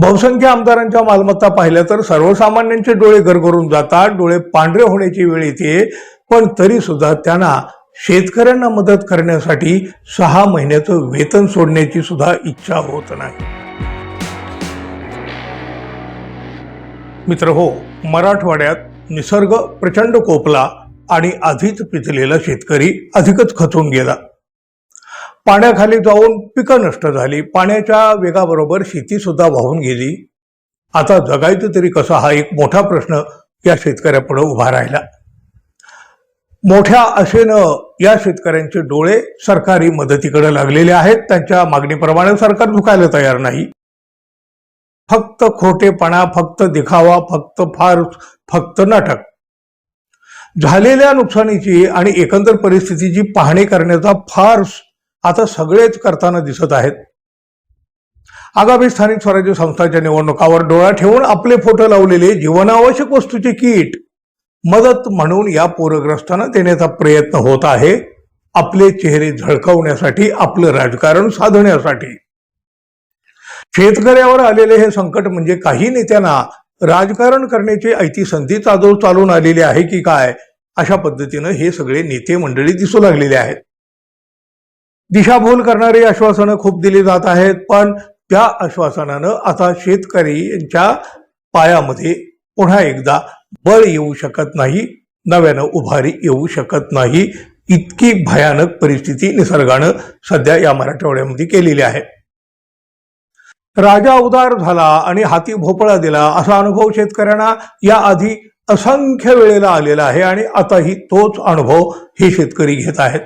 बहुसंख्य आमदारांच्या मालमत्ता पाहिल्या तर सर्वसामान्यांचे डोळे गरगरून जातात डोळे पांढरे होण्याची वेळ येते पण तरी सुद्धा त्यांना शेतकऱ्यांना मदत करण्यासाठी सहा महिन्याचं वेतन सोडण्याची सुद्धा इच्छा होत नाही. मित्र हो मराठवाड्यात निसर्ग प्रचंड कोपला आणि आधीच पिचलेला शेतकरी अधिकच खचून गेला. पाण्याखाली जाऊन पिकं नष्ट झाली. पाण्याच्या वेगाबरोबर शेतीसुद्धा वाहून गेली. आता जगायचं तरी कसं हा एक मोठा प्रश्न या शेतकऱ्यापुढे उभा राहिला. मोठ्या आशेनं या शेतकऱ्यांचे डोळे सरकारी मदतीकडे लागलेले आहेत. त्यांच्या मागणीप्रमाणे सरकार झुकायला तयार नाही. फक्त खोटेपणा फक्त दिखावा फक्त फार फक्त नाटक. झालेल्या नुकसानीची आणि एकंदर परिस्थितीची पाहणी करण्याचा फार आता सगळेच करताना दिसत आहेत. आगामी स्थानिक स्वराज्य संस्थांच्या निवडणुकावर डोळा ठेवून आपले फोटो लावलेले जीवनावश्यक वस्तूचे किट मदत म्हणून या पूरग्रस्तांना देण्याचा प्रयत्न होत आहे. आपले चेहरे झळकावण्यासाठी आपलं राजकारण साधण्यासाठी. शेतकऱ्यावर आलेले हे संकट म्हणजे काही नेत्यांना राजकारण करण्याची ऐती संधी चालू चालून आलेली आहे की काय? अशा पद्धतीनं हे सगळे नेते मंडळी दिसू लागलेले आहेत. दिशाभूल करणारी आश्वासनं खूप दिली जात आहेत पण त्या आश्वासनानं आता शेतकऱ्यांच्या पायामध्ये पुन्हा एकदा बळ येऊ शकत नाही नव्यानं उभारी येऊ शकत नाही. इतकी भयानक परिस्थिती निसर्गानं सध्या या मराठवाड्यामध्ये केलेली आहे. राजा उदार झाला आणि हाती भोपळा दिला असा अनुभव शेतकऱ्यांना या आधी असंख्य वेळेला आलेला आहे आणि आताही तोच अनुभव हे शेतकरी घेत आहेत.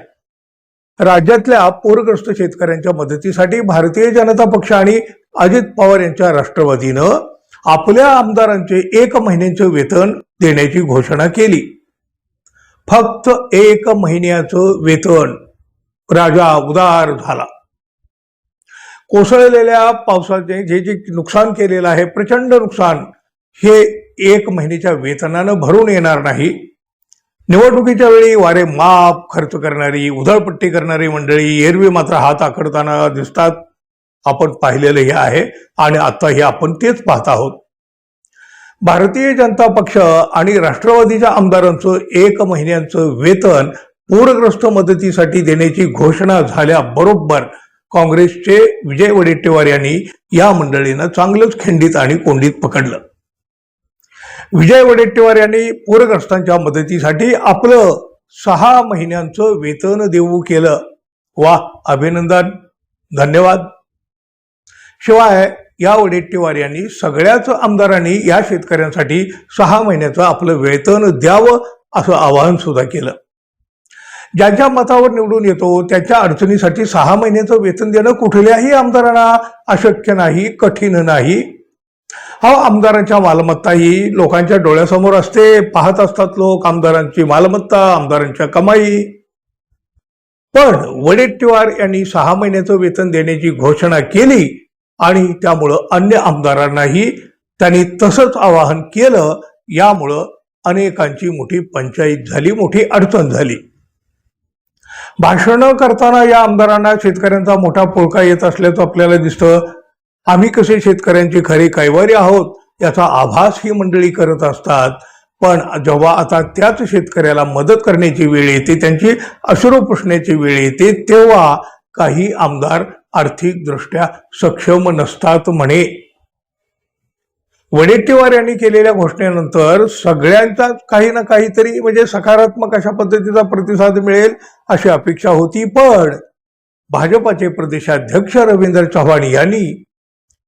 राज्यातल्या पूरग्रस्त शेतकऱ्यांच्या मदतीसाठी भारतीय जनता पक्ष आणि अजित पवार यांच्या राष्ट्रवादीनं आपल्या आमदारांचे एक महिन्याचे वेतन देण्याची घोषणा केली. फक्त एक महिन्याचं वेतन राजा उदार झाला. कोसळलेल्या पावसाचे जे जे नुकसान केलेलं आहे प्रचंड नुकसान हे एक महिन्याच्या वेतनानं भरून येणार नाही. निवडणुकीच्या वेळी वारे माप खर्च करणारी उधळपट्टी करणारी मंडळी एरवी मात्र हात आखडताना दिसतात. आपण पाहिलेलं हे आहे आणि आता हे आपण तेच पाहत आहोत. भारतीय जनता पक्ष आणि राष्ट्रवादीच्या आमदारांचं एक महिन्यांचं वेतन पूरग्रस्त मदतीसाठी देण्याची घोषणा झाल्याबरोबर काँग्रेसचे विजय वडेट्टीवार यांनी या मंडळीनं चांगलंच खिंडीत आणि कोंडीत पकडलं. विजय वडेट्टीवार यांनी पूरग्रस्तांच्या मदतीसाठी आपलं सहा महिन्यांचं वेतन देऊ केलं. वा अभिनंदन. धन्यवाद. शिवाय या वडेट्टीवार यांनी सगळ्याच आमदारांनी या शेतकऱ्यांसाठी सहा महिन्याचं आपलं वेतन द्यावं असं आवाहन सुद्धा केलं. ज्यांच्या मतावर निवडून येतो त्याच्या अडचणीसाठी सहा महिन्याचं वेतन देणं कुठल्याही आमदारांना अशक्य नाही कठीण नाही. हा आमदारांच्या मालमत्ता ही लोकांच्या डोळ्यासमोर असते पाहत असतात लोक आमदारांची मालमत्ता आमदारांच्या कमाई. पण वडेट्टीवार यांनी सहा महिन्याचं वेतन देण्याची घोषणा केली आणि त्यामुळं अन्य आमदारांनाही त्यांनी तसंच आवाहन केलं यामुळं अनेकांची मोठी पंचायत झाली मोठी अडचण झाली. भाषणं करताना या आमदारांना शेतकऱ्यांचा मोठा पोळका येत असल्याचं आपल्याला दिसतं. आम्ही कसे शेतकऱ्यांचे खरे कैवारी आहोत याचा आभास ही मंडळी करत असतात. पण जेव्हा आता त्याच शेतकऱ्याला मदत करण्याची वेळ येते त्यांची अश्रू पुसण्याची वेळ येते तेव्हा काही आमदार आर्थिकदृष्ट्या सक्षम नसतात म्हणे. वडेट्टीवार यांनी केलेल्या घोषणेनंतर सगळ्यांचा काही ना काहीतरी म्हणजे सकारात्मक अशा पद्धतीचा प्रतिसाद मिळेल अशी अपेक्षा होती. पण भाजपाचे प्रदेशाध्यक्ष रवींद्र चव्हाण यांनी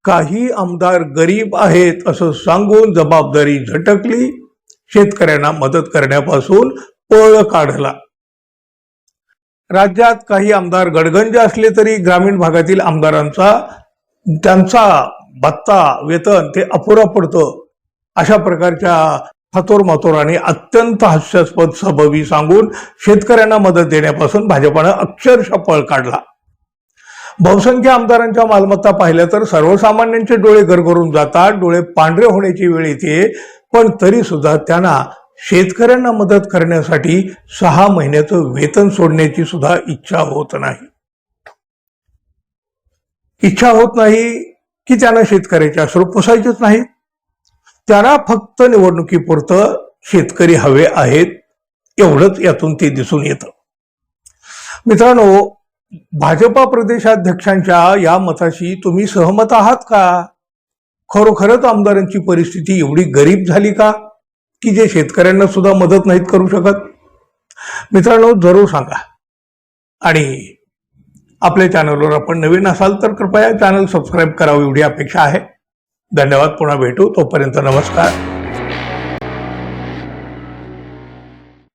काही आमदार गरीब आहेत असं सांगून जबाबदारी झटकली. शेतकऱ्यांना मदत करण्यापासून पळ काढला. राज्यात काही आमदार गडगंज असले तरी ग्रामीण भागातील आमदारांचा त्यांचा भत्ता वेतन ते अपुरा पडतं. अशा प्रकारच्या हातोर मातोराने अत्यंत हास्यास्पद सबबी सांगून शेतकऱ्यांना मदत देण्यापासून भाजपानं अक्षरशः पळ काढला. बहुसंख्य आमदारांच्या मालमत्ता पाहिल्या तर सर्वसामान्यांचे डोळे गरगरून जातात डोळे पांढरे होण्याची वेळ येते पण तरी सुद्धा त्यांना शेतकऱ्यांना मदत करण्यासाठी सहा महिन्याचं वेतन सोडण्याची सुद्धा इच्छा होत नाही. इच्छा होत नाही की त्यांना शेतकऱ्याचे अश्रू पुसायचेच नाहीत. त्यांना फक्त निवडणुकीपुरतं शेतकरी हवे आहेत एवढंच यातून ते दिसून येतं. मित्रांनो भाजपा प्रदेशाध्यक्षांच्या या मताशी तुम्ही सहमत आहात का? खरोखरच आमदारांची परिस्थिती एवढी गरीब झाली का? की जे शेतकऱ्यांना सुद्धा मदत नाहीत करू शकत? मित्रांनो जरूर सांगा. आणि आपल्या चॅनलवर आपण नवीन असाल तर कृपया चॅनल सबस्क्राईब करावं एवढी अपेक्षा आहे. धन्यवाद. पुन्हा भेटू. तोपर्यंत नमस्कार.